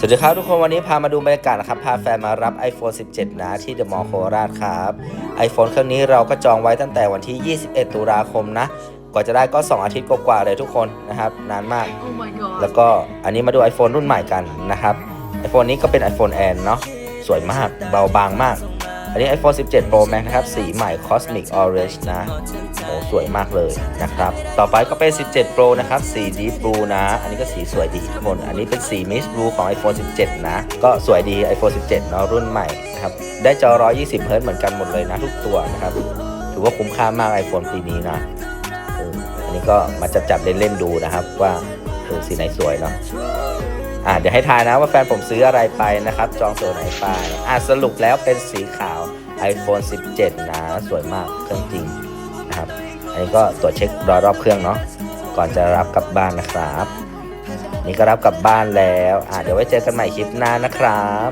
สวัสดีครับทุกคนวันนี้พามาดูบรรยากาศนะครับ พาแฟนมารับ iPhone 17 นะที่เดอะมอลล์โคราชครับ iPhone เครื่องนี้เราก็จองไว้ตั้งแต่วันที่ 21 ตุลาคมนะ กว่าจะได้ก็ 2 อาทิตย์กว่าๆเลยทุกคนนะครับ นานมาก Oh my god แล้วก็อันนี้มาดู iPhone รุ่นใหม่กันนะครับ iPhone นี้ก็เป็น iPhone N เนาะสวยมากเบาบางมาก อันนี้ iPhone 17 Pro Max นะครับ สีใหม่ Cosmic Orange นะโอ้สวยมากเลยนะครับ ต่อไปก็เป็น 17 Pro นะครับ สี Deep Blue นะ อันนี้ก็สีสวยดีทุกคนอันนี้เป็นสี Mist Blue ของ iPhone 17 นะ ก็สวยดี iPhone 17เนาะรุ่นใหม่นะครับ ได้จอ 120 Hz เหมือนกันหมดเลยนะ ทุกตัวนะครับ ถือว่าคุ้มค่ามาก iPhone ปีนี้นะอันนี้ก็มาจับจับเล่นๆดูนะครับว่าเออสีไหนสวยเนาะ อ่าเดี๋ยวให้ทายนะว่าแฟนผมซื้ออะไรไปนะครับ จองตัวไหนไปอ่าสรุปแล้วเป็นสีขาว iPhone 17 นะ สวยมากเครื่องจริงนะครับ อันนี้ก็ตรวจเช็ครอยรอบเครื่องเนาะก่อนจะรับกลับบ้านนะครับ นี่ก็รับกลับบ้านแล้วอ่าเดี๋ยวไว้เจอกันใหม่คลิปหน้านะครับ